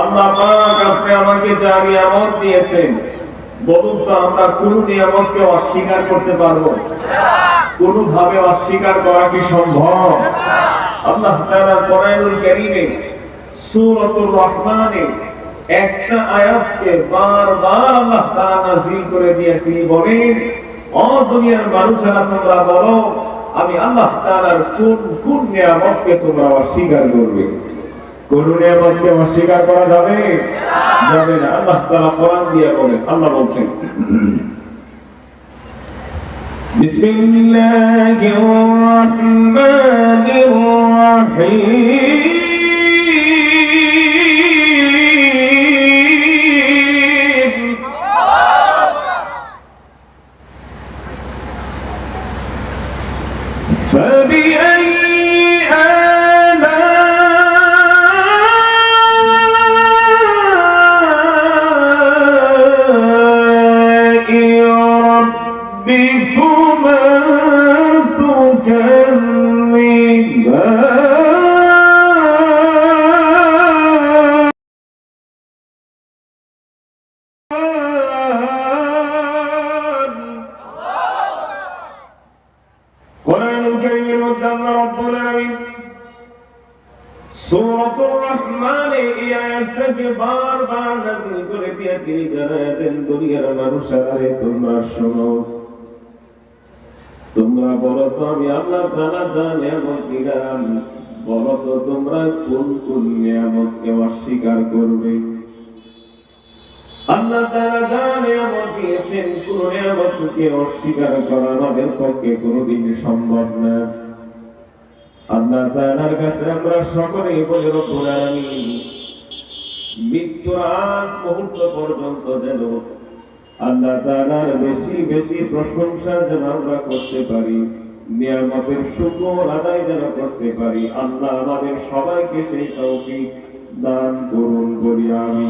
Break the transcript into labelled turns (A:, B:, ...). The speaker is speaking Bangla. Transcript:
A: আল্লাহ পাক আপনি আমাকে যা নিয়ামত দিয়েছেন বলুন তো আমরা কোন নিয়ামতকে অস্বীকার করতে পারব? কোন ভাবে অস্বীকার করা কি সম্ভব? আল্লাহ তাআলা কোরআনুল রহমানে একটা আয়াতকে বারবার আল্লাহ তাআলা করে দিয়ে তিনি বলেন ও দুনিয়ার মানুষেরা, তোমরা বলো, আমি আল্লাহ তাআলার কোন কোন নিয়ামতকে তোমরা অস্বীকার করবে? কোন নিয়ামতকে অস্বীকার করা যাবে যাবে না আল্লাহ তাআলা কোরআন দিয়ে বলেন আল্লাহ বলছেন بسم الله الرحمن الرحيم فبأي ربكما تكذبان কোরআনুল কারীমের মধ্যে আল্লাহ রাব্বুল আলামিন সূরাতুর রহমানে এই আয়াতটাকে বারবার নাযিল করে দিয়ে তিনি জানায় দেন দুনিয়ার মানুষেরা রে তোমরা শোনো তোমরা বলো তো, আমি আল্লাহ তাআলা যা নিয়ামত দিলাম বলো তো, তোমরা কোন কোন নিয়ামতকে অস্বীকার করবে? আল্লাহ তাআলা যা নিয়ামত দিয়েছেন, কোন নিয়ামতকে অস্বীকার করা আমাদের পক্ষে কোনোদিন সম্ভব না। আল্লাহ তাআলার কাছে আমরা সকলেই বলে, রব্বুল মৃত্যুর আগ মুহূর্ত পর্যন্ত যেন আল্লাহ তাআলার বেশি বেশি প্রশংসা যেন আমরা করতে পারি, নিয়ামতের শুকর আদায় যেন করতে পারি, আল্লাহ আমাদের সবাইকে সেই তৌফিক দান করুন, বলি আমি